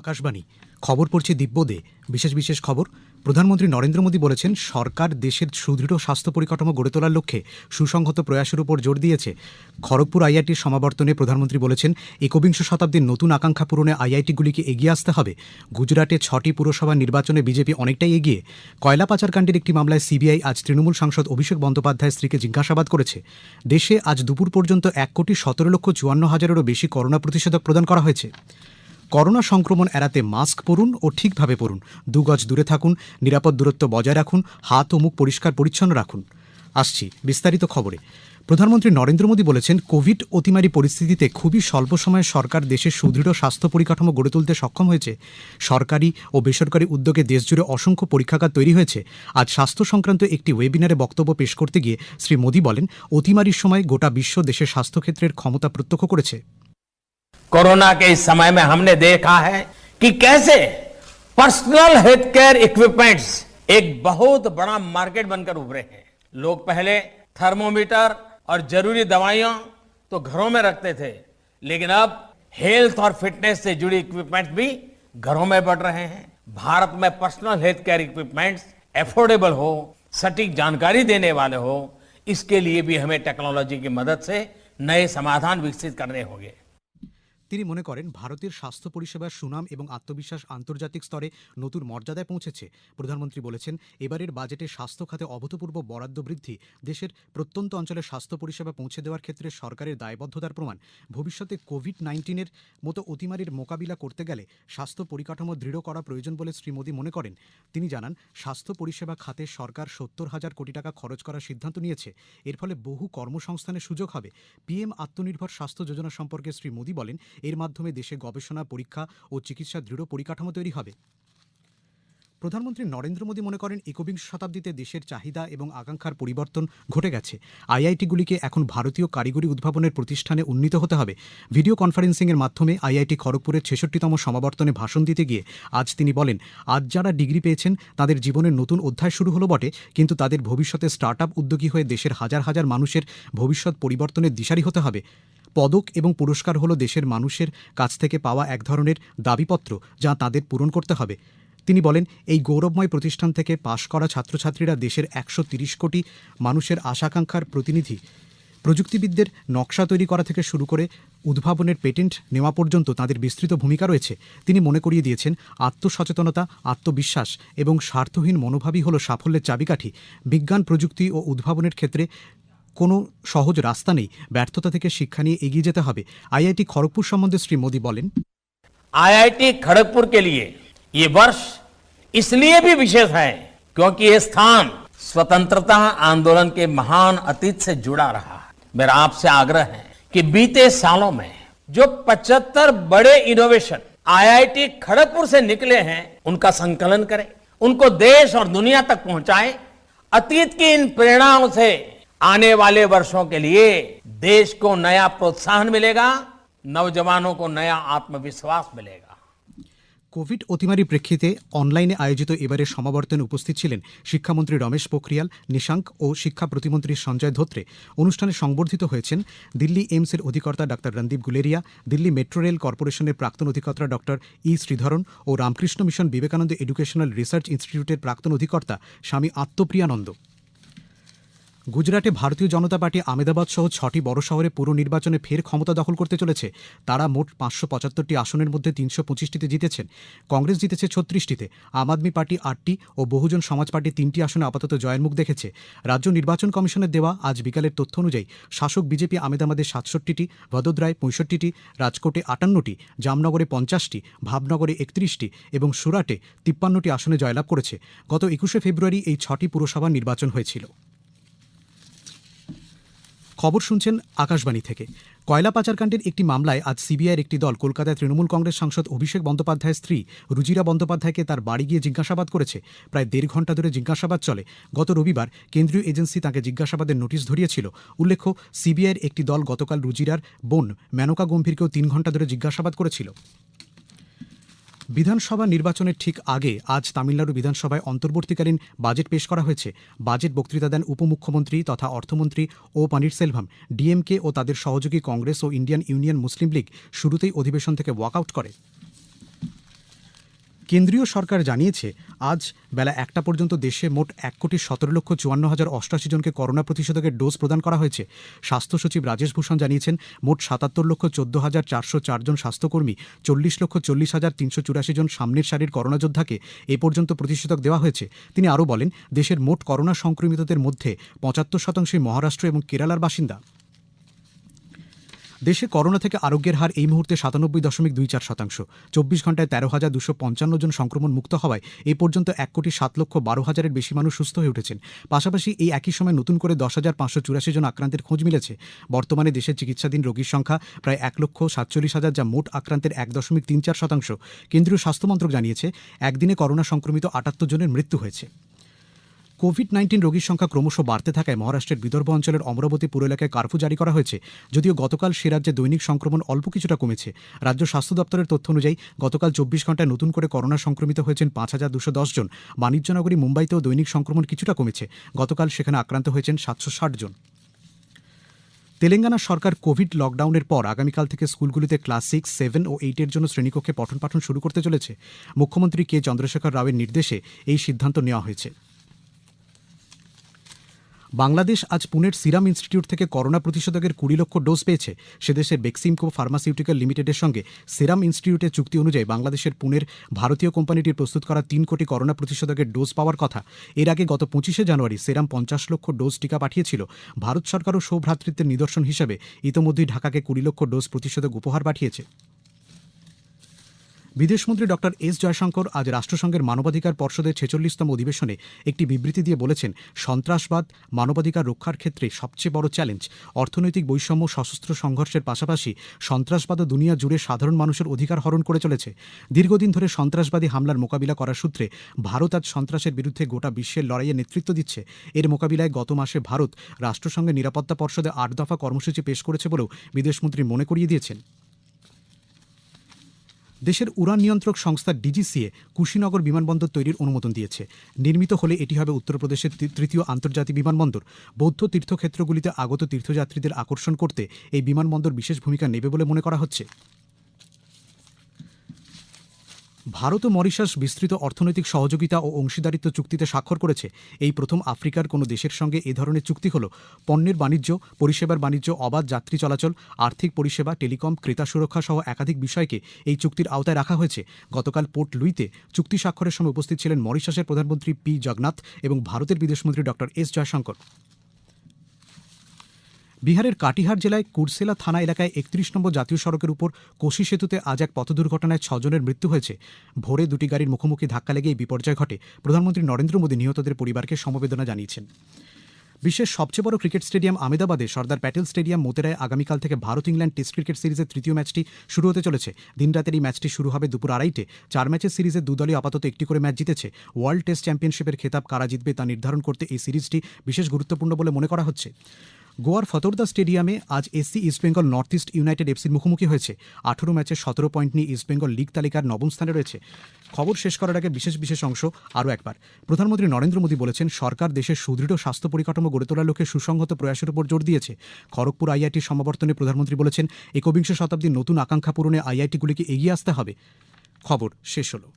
আকাশবাণী। খবর পড়ছে দিব্য দে বিশেষ বিশেষ খবর, প্রধানমন্ত্রী নরেন্দ্র মোদী বলেছেন, সরকার দেশের সুদৃঢ় স্বাস্থ্য পরিকাঠামো গড়ে তোলার লক্ষ্যে সুসংহত প্রয়াসের উপর জোর দিয়েছে। খড়গপুর আইআইটির সমাবর্তনে প্রধানমন্ত্রী বলেছেন, একবিংশ শতাব্দীর নতুন আকাঙ্ক্ষা পূরণে আইআইটিগুলিকে এগিয়ে আসতে হবে। গুজরাটে ছটি পুরসভা নির্বাচনে বিজেপি অনেকটাই এগিয়ে। কয়লা পাচারকাণ্ডের একটি মামলায় সিবিআই আজ তৃণমূল সাংসদ অভিষেক বন্দ্যোপাধ্যায়ের স্ত্রীকে জিজ্ঞাসাবাদ করেছে। দেশে আজ দুপুর পর্যন্ত এক কোটি সতেরো লক্ষ চুয়ান্ন হাজারেরও বেশি করোনা প্রতিষেধক প্রদান করা হয়েছে। করোনা সংক্রমণ এড়াতে মাস্ক পরুন ও ঠিকভাবে পরুন। দু গজ দূরে থাকুন, নিরাপদ দূরত্ব বজায় রাখুন, হাত ও মুখ পরিষ্কার পরিচ্ছন্ন রাখুন। আসছি বিস্তারিত খবরে। প্রধানমন্ত্রী নরেন্দ্র মোদী বলেছেন, কোভিড অতিমারি পরিস্থিতিতে খুবই স্বল্প সময়ে সরকার দেশের সুদৃঢ় স্বাস্থ্য পরিকাঠামো গড়ে তুলতে সক্ষম হয়েছে। সরকারি ও বেসরকারি উদ্যোগে দেশজুড়ে অসংখ্য পরীক্ষাগার তৈরি হয়েছে। আজ স্বাস্থ্য সংক্রান্ত একটি ওয়েবিনারে বক্তব্য পেশ করতে গিয়ে শ্রী মোদী বলেন, অতিমারির সময় গোটা বিশ্ব দেশের স্বাস্থ্যক্ষেত্রের ক্ষমতা প্রত্যক্ষ করেছে। कोरोना के इस समय में हमने देखा है कि कैसे पर्सनल हेल्थ केयर इक्विपमेंट्स एक बहुत बड़ा मार्केट बनकर उभरे हैं। लोग पहले थर्मोमीटर और ज़रूरी दवाइयाँ तो घरों में रखते थे, लेकिन अब हेल्थ और फिटनेस से जुड़ी इक्विपमेंट्स भी घरों में बढ़ रहे हैं। भारत में personal health care equipments affordable हो, सटीक जानकारी देने वाले हो, इसके लिए भी हमें टेक्नोलॉजी की मदद से नए समाधान विकसित करने होंगे। তিনি মনে করেন, ভারতের স্বাস্থ্য পরিষেবার সুনাম এবং আত্মবিশ্বাস আন্তর্জাতিক স্তরে নতুন মর্যাদায় পৌঁছেছে। প্রধানমন্ত্রী বলেছেন, এবারের বাজেটে স্বাস্থ্য খাতে অভূতপূর্ব বরাদ্দ বৃদ্ধি দেশের প্রত্যন্ত অঞ্চলে স্বাস্থ্য পরিষেবা পৌঁছে দেওয়ার ক্ষেত্রে সরকারের দায়বদ্ধতার প্রমাণ। ভবিষ্যতে কোভিড নাইন্টিনের মতো অতিমারির মোকাবিলা করতে গেলে স্বাস্থ্য পরিকাঠামো দৃঢ় করা প্রয়োজন বলে শ্রী মোদী মনে করেন। তিনি জানান, স্বাস্থ্য পরিষেবা খাতে সরকার সত্তর হাজার কোটি টাকা খরচ করার সিদ্ধান্ত নিয়েছে। এর ফলে বহু কর্মসংস্থানের সুযোগ হবে। পিএম আত্মনির্ভর স্বাস্থ্য যোজনা সম্পর্কে শ্রী মোদী বলেন এর মাধ্যমে দেশে গবেষণা, পরীক্ষা ও চিকিৎসা দৃঢ় পরিকাঠামো তৈরি হবে। প্রধানমন্ত্রী নরেন্দ্র মোদী মনে করেন একবিংশ শতাব্দীতে দেশের চাহিদা এবং আকাঙ্ক্ষার পরিবর্তন ঘটে গেছে। আইআইটিগুলিকে এখন ভারতীয় কারিগরি উদ্ভাবনের প্রতিষ্ঠানে উন্নীত হতে হবে। ভিডিও কনফারেন্সিংয়ের মাধ্যমে আইআইটি খড়গপুরের ছেষট্টিতম সমাবর্তনে ভাষণ দিতে গিয়ে আজ তিনি বলেন, আজ যারা ডিগ্রি পেয়েছেন, তাদের জীবনের নতুন অধ্যায় শুরু হলো বটে, কিন্তু তাদের ভবিষ্যতে স্টার্ট আপ উদ্যোগী হয়ে দেশের হাজার হাজার মানুষের ভবিষ্যৎ পরিবর্তনের দিশারি হতে হবে। পদক এবং পুরস্কার হলো দেশের মানুষের কাছ থেকে পাওয়া এক ধরনের দাবিপত্র যা তাদের পূরণ করতে হবে। তিনি বলেন, এই গৌরবময় প্রতিষ্ঠান থেকে পাশ করা ছাত্রছাত্রীরা দেশের একশো কোটি মানুষের আশাকাঙ্ক্ষার প্রতিনিধি। প্রযুক্তিবিদদের নকশা তৈরি করা থেকে শুরু করে উদ্ভাবনের পেটেন্ট নেওয়া পর্যন্ত তাদের বিস্তৃত ভূমিকা রয়েছে। তিনি মনে করিয়ে দিয়েছেন, আত্মসচেতনতা, আত্মবিশ্বাস এবং স্বার্থহীন মনোভাবই হল সাফল্যের চাবিকাঠি। বিজ্ঞান, প্রযুক্তি ও উদ্ভাবনের ক্ষেত্রে কোনো সহজ রাস্তা নেই ব্যর্থতা থেকে শিক্ষা নিয়ে এগিয়ে যেতে হবে আইআইটি খড়গপুর সম্বন্ধে শ্রী মোদী বলেন आईआईटी खड़गपुर के लिए ये वर्ष इसलिए भी विशेष है क्योंकि ये स्थान स्वतंत्रता आंदोलन के महान अतीत से जुड़ा रहा है मेरा आपसे आग्रह है कि बीते सालों में जो 75 बड़े इनोवेशन आईआईटी खड़गपुर से निकले हैं उनका संकलन करें उनको देश और दुनिया तक पहुंचाएं अतीत की इन प्रेरणाओं से आने वाले वर्षों के लिए देश को नया प्रोत्साहन मिलेगा नौजवानों को नया आत्मविश्वास मिलेगा কোভিড অতিমারির প্রেক্ষিতে অনলাইনে আয়োজিত এবারের সমাবর্তনে উপস্থিত ছিলেন শিক্ষামন্ত্রী রমেশ পোখরিয়াল নিশাঙ্ক ও শিক্ষা প্রতিমন্ত্রী সঞ্জয় ধোত্রে অনুষ্ঠানে সংবর্ধিত হয়েছেন দিল্লি এইমসের অধিকর্তা doctor Randeep Guleria Delhi metro rail কর্পোরেশনের প্রাক্তন অধিকর্তা ডক্টর ই শ্রীধরন ও Ramakrishna mission Vivekananda educational research ইনস্টিটিউটের প্রাক্তন অধিকর্তা স্বামী আত্মপ্রিয়ানন্দ গুজরাটে ভারতীয় জনতা পার্টি আমেদাবাদ সহ ছটি বড় শহরে পুর নির্বাচনে ফের ক্ষমতা দখল করতে চলেছে। তারা মোট পাঁচশো পঁচাত্তরটি আসনের মধ্যে তিনশো পঁচিশটিতে জিতেছেন। কংগ্রেস জিতেছে ছত্রিশটিতে। আম আদমি পার্টি আটটি ও বহুজন সমাজ পার্টি তিনটি আসনে আপাতত জয়ের মুখ দেখেছে। রাজ্য নির্বাচন কমিশনের দেওয়া আজ বিকালের তথ্য অনুযায়ী, শাসক বিজেপি আমেদাবাদে সাতষট্টিটি, ভদোদরায় পঁয়ষট্টিটি, রাজকোটে আটান্নটি, জামনগরে পঞ্চাশটি, ভাবনগরে একত্রিশটি এবং সুরাটে তিপ্পান্নটি আসনে জয়লাভ করেছে। গত একুশে ফেব্রুয়ারি এই ছটি পুরসভা নির্বাচন হয়েছিল। খবর শুনছেন আকাশবাণী থেকে। কয়লা পাচারকাণ্ডের একটি মামলায় আজ সিবিআইয়ের একটি দল, কলকাতায় তৃণমূল কংগ্রেস সাংসদ অভিষেক বন্দ্যোপাধ্যায়ের স্ত্রী রুজিরা বন্দ্যোপাধ্যায়কে তার বাড়ি গিয়ে জিজ্ঞাসাবাদ করেছে। প্রায় দেড় ঘণ্টা ধরে জিজ্ঞাসাবাদ চলে। গত রবিবার কেন্দ্রীয় এজেন্সি তাকে জিজ্ঞাসাবাদের নোটিশ ধরিয়েছিল। উল্লেখ্য, সিবিআইয়ের একটি দল গতকাল রুজিরার বোন মেনকা গম্ভীরকেও তিন ঘণ্টা ধরে জিজ্ঞাসাবাদ করেছিল। বিধানসভা নির্বাচনের ঠিক আগে আজ তামিলনাড়ু বিধানসভায় অন্তর্বর্তীকালীন বাজেট পেশ করা হয়েছে। বাজেট বক্তৃতা দেন উপমুখ্যমন্ত্রী তথা অর্থমন্ত্রী ও পানিরসেলভাম ডিএমকে ও তাদের সহযোগী কংগ্রেস ও ইন্ডিয়ান ইউনিয়ন মুসলিম লীগ শুরুতেই অধিবেশন থেকে ওয়াকআউট করে। কেন্দ্রীয় সরকার জানিয়েছে আজ বেলা একটা পর্যন্ত দেশে মোট এক কোটি সতেরো লক্ষ চুয়ান্ন হাজার অষ্টাশি জনকে করোনা প্রতিষেধকের ডোজ প্রদান করা হয়েছে। স্বাস্থ্য সচিব রাজেশ ভূষণ জানিয়েছেন, মোট সাতাত্তর লক্ষ চোদ্দ হাজার চারশো চারজন স্বাস্থ্যকর্মী, চল্লিশ লক্ষ চল্লিশ হাজার তিনশো চুরাশি জন সামনের সারির করোনা যোদ্ধাকে এ পর্যন্ত প্রতিষেধক দেওয়া হয়েছে। তিনি আরও বলেন, দেশের মোট করোনা সংক্রমিতদের মধ্যে পঁচাত্তর শতাংশই মহারাষ্ট্র এবং কেরালার বাসিন্দা। দেশে করোনা থেকে আরোগ্যের হার এই মুহূর্তে সাতানব্বই দশমিক দুই চার শতাংশ। চব্বিশ ঘন্টায় তেরো হাজার দুশো পঞ্চান্ন জন সংক্রমণ মুক্ত হওয়ায় এ পর্যন্ত এক কোটি সাত লক্ষ বারো হাজারের বেশি মানুষ সুস্থ হয়ে উঠেছেন। পাশাপাশি এই একই সময় নতুন করে দশ হাজার পাঁচশো চুরাশি জন আক্রান্তের খোঁজ মিলেছে। বর্তমানে দেশে চিকিৎসাধীন রোগীর সংখ্যা প্রায় এক লক্ষ সাতচল্লিশ হাজার, যা মোট আক্রান্তের এক দশমিক তিন চার শতাংশ। কেন্দ্রীয় স্বাস্থ্যমন্ত্রক জানিয়েছে, একদিনে করোনা সংক্রমিত আটাত্তর জনের মৃত্যু হয়েছে। কোভিড নাইন্টিন রোগীর সংখ্যা ক্রমশ বাড়তে থাকায় মহারাষ্ট্রের বিদর্ভ অঞ্চলের অমরাবতী পুর এলাকায় কার্ফু জারি করা হয়েছে, যদিও গতকাল সে রাজ্যে দৈনিক সংক্রমণ অল্প কিছুটা কমেছে। রাজ্য স্বাস্থ্য দপ্তরের তথ্য অনুযায়ী, গতকাল চব্বিশ ঘন্টায় নতুন করে করোনা সংক্রমিত হয়েছেন পাঁচ হাজার দুশো দশ জন। বাণিজ্যনগরী মুম্বাইতেও দৈনিক সংক্রমণ কিছুটা কমেছে, গতকাল সেখানে আক্রান্ত হয়েছেন সাতশো ষাট জন। তেলেঙ্গানা সরকার কোভিড লকডাউনের পর আগামীকাল থেকে স্কুলগুলিতে ক্লাস সিক্স, সেভেন ও এইটের জন্য শ্রেণীকক্ষে পঠন পাঠন শুরু করতে চলেছে। মুখ্যমন্ত্রী কে চন্দ্রশেখর রাওয়ের নির্দেশে এই সিদ্ধান্ত নেওয়া হয়েছে। বাংলাদেশ আজ পুনের সিরাম ইনস্টিটিউট থেকে করোনা প্রতিষেধকের কুড়ি লক্ষ ডোজ পেয়েছে। সেদেশের বেক্সিমকো ফার্মাসিউটিক্যাল লিমিটেডের সঙ্গে সিরাম ইনস্টিটিউটের চুক্তি অনুযায়ী বাংলাদেশের পুনের ভারতীয় কোম্পানিটির প্রস্তুত করা তিন কোটি করোনা প্রতিষেধকের ডোজ পাওয়ার কথা। এর আগে গত পঁচিশে জানুয়ারি সেরাম পঞ্চাশ লক্ষ ডোজ টিকা পাঠিয়েছিল। ভারত সরকারও সৌভ্রাতৃত্বের নিদর্শন হিসেবে ইতোমধ্যেই ঢাকাকে কুড়ি লক্ষ ডোজ প্রতিষেধক উপহার পাঠিয়েছে। বিদেশমন্ত্রী ডক্টর এস জয়শঙ্কর আজ রাষ্ট্রসংঘের মানবাধিকার পর্ষদের ছেচল্লিশতম অধিবেশনে একটি বিবৃতি দিয়ে বলেছেন, সন্ত্রাসবাদ মানবাধিকার রক্ষার ক্ষেত্রে সবচেয়ে বড় চ্যালেঞ্জ অর্থনৈতিক বৈষম্য সশস্ত্র সংঘর্ষের পাশাপাশি সন্ত্রাসবাদও দুনিয়া জুড়ে সাধারণ মানুষের অধিকার হরণ করে চলেছে। দীর্ঘদিন ধরে সন্ত্রাসবাদী হামলার মোকাবিলা করার সূত্রে ভারত আজ সন্ত্রাসের বিরুদ্ধে গোটা বিশ্বের লড়াইয়ে নেতৃত্ব দিচ্ছে। এর মোকাবিলায় গত মাসে ভারত রাষ্ট্রসংঘের নিরাপত্তা পর্ষদে আট দফা কর্মসূচি পেশ করেছে বলেও বিদেশমন্ত্রী মনে করিয়ে দিয়েছেন। দেশের উড়ান নিয়ন্ত্রক সংস্থা ডিজিসিএ কুশিনগর বিমানবন্দর তৈরির অনুমোদন দিয়েছে। নির্মিত হলে এটি হবে উত্তরপ্রদেশের তৃতীয় আন্তর্জাতিক বিমানবন্দর। বৌদ্ধ তীর্থক্ষেত্রগুলিতে আগত তীর্থযাত্রীদের আকর্ষণ করতে এই বিমানবন্দর বিশেষ ভূমিকা নেবে বলে মনে করা হচ্ছে। ভারত ও মরিশাস বিস্তৃত অর্থনৈতিক সহযোগিতা ও অংশীদারিত্ব চুক্তিতে স্বাক্ষর করেছে। এই প্রথম আফ্রিকার কোনো দেশের সঙ্গে এ ধরনের চুক্তি হল পণ্যের বাণিজ্য, পরিষেবার বাণিজ্য, অবাধ যাত্রী চলাচল, আর্থিক পরিষেবা, টেলিকম, ক্রেতা সুরক্ষা সহ একাধিক বিষয়কে এই চুক্তির আওতায় রাখা হয়েছে। গতকাল পোর্ট লুইতে চুক্তি স্বাক্ষরের সময় উপস্থিত ছিলেন মরিশাসের প্রধানমন্ত্রী পি জগন্নাথ এবং ভারতের বিদেশমন্ত্রী ডক্টর এস জয়শঙ্কর। বিহারের কাটিহার জেলায় কুরসেলা থানা এলাকায় একত্রিশ নম্বর জাতীয় সড়কের উপর কোশি সেতুতে আজ এক পথ দুর্ঘটনায় ছজনের মৃত্যু হয়েছে। ভোরে দুটি গাড়ির মুখোমুখি ধাক্কা লেগে এই বিপর্যয় ঘটে। প্রধানমন্ত্রী নরেন্দ্র মোদী নিহতদের পরিবারকে সমবেদনা জানিয়েছেন। বিশ্বের সবচেয়ে বড় ক্রিকেট স্টেডিয়াম আমেদাবাদে সর্দার প্যাটেল স্টেডিয়াম মোতেরায় আগামীকাল থেকে ভারত ইংল্যান্ড টেস্ট ক্রিকেট সিরিজের তৃতীয় ম্যাচটি শুরু হতে চলেছে। দিনরাতের এই ম্যাচটি শুরু হবে দুপুর আড়াইটে। চার ম্যাচের সিরিজে দুদলই আপাতত একটি করে ম্যাচ জিতেছে। ওয়ার্ল্ড টেস্ট চ্যাম্পিয়নশিপের খেতাব কারা জিতবে তা নির্ধারণ করতে এই সিরিজটি বিশেষ গুরুত্বপূর্ণ বলে মনে করা হচ্ছে। গোয়ার ফতোরদা স্টেডিয়ামে আজ SC East Bengal north east united এফসির মুখোমুখি হয়েছে। আঠেরো ম্যাচে সতেরো পয়েন্ট নিয়ে ইস্টবেঙ্গল লিগ তালিকার নবম স্থানে রয়েছে। খবর শেষ করার আগে বিশেষ বিশেষ অংশ আরও একবার। প্রধানমন্ত্রী নরেন্দ্র মোদী বলেছেন, সরকার দেশের সুদৃঢ় স্বাস্থ্য পরিকাঠামো গড়ে তোলার লক্ষ্যে সুসংহত প্রয়াসের উপর জোর দিয়েছে। খড়গপুর আইআইটির সমাবর্তনে প্রধানমন্ত্রী বলেছেন, একবিংশ শতাব্দীর নতুন আকাঙ্ক্ষা পূরণে আইআইটিগুলিকে এগিয়ে আসতে হবে। খবর শেষ হলো।